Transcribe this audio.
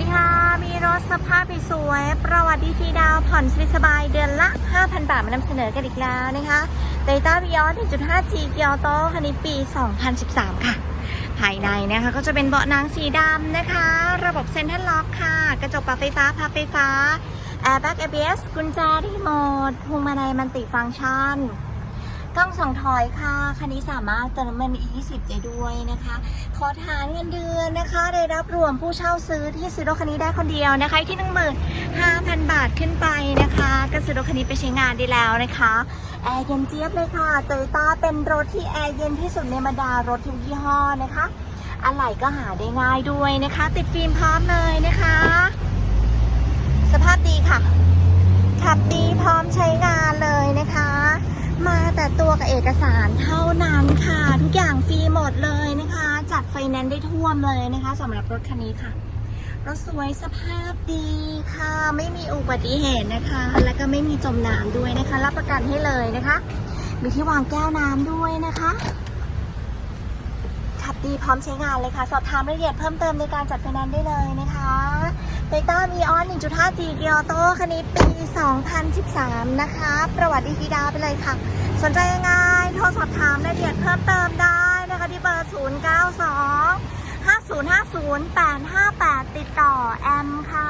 ดีค่ะ มีรถสภาพสวยประวัติดีทีดาวผ่อนสบายเดือนละ 5,000 บาทมานำเสนอกันอีกแล้วนะคะโตต้าวิออส 1.5G เกียวโตคันนี้ปี 2013 ค่ะ ภายในนะคะก็จะเป็นเบาะนังสีดำนะคะ ระบบเซ็นทรัลล็อกค่ะ กระจกปรับไฟฟ้าพับไฟฟ้าแอร์แบ็ก ABS กุญแจรีโมทพวงมาลัยมันติฟังก์ชัน กล้องสองถอยค่ะ คันนี้สามารถเติมน้ำมัน E20 ได้ด้วยนะคะ ขอฐานเงินเดือนนะคะได้รับรวมผู้เช่าซื้อที่ซื้อรถคันนี้ได้คนเดียวนะคะที่15,000บาทขึ้นไปนะคะก็ซื้อรถคันนี้ไปใช้งานได้แล้วนะคะแอร์เย็นเจี๊ยบเลยค่ะโตโยต้าเป็นรถที่แอร์เย็นที่สุดในบรรดารถทุกยี่ห้อนะคะอะไหล่ก็หาได้ง่ายด้วยนะคะ ติดฟิล์มพร้อมเลยนะคะ สภาพดีค่ะ ขับดีพร้อมใช้งาน ตัวกับเอกสารเท่านั้นค่ะ ทุกอย่างฟรีหมดเลยนะคะ จัดไฟแนนซ์ได้ท่วมเลยนะคะสำหรับรถคันนี้ค่ะรถสวยสภาพดีค่ะ ไม่มีอุบัติเหตุนะคะ แล้วก็ไม่มีจมน้ำด้วยนะคะ รับประกันให้เลยนะคะ มีที่วางแก้วน้ำด้วยนะคะขับดีพร้อมใช้งานเลยค่ะ สอบถามรายละเอียดเพิ่มเติมในการจัดไฟแนนซ์ได้เลยนะคะ เตต้ามีออน 1.5G เกียวโตคันนี้ปี 2013 นะคะ ประวัติดีฟีดาไปเลยค่ะ สนใจยังไงโทรสอบถามรายละเอียดเพิ่มเติมได้นะคะที่เบอร์ 092 5050 858 ติดต่อแอมค่ะ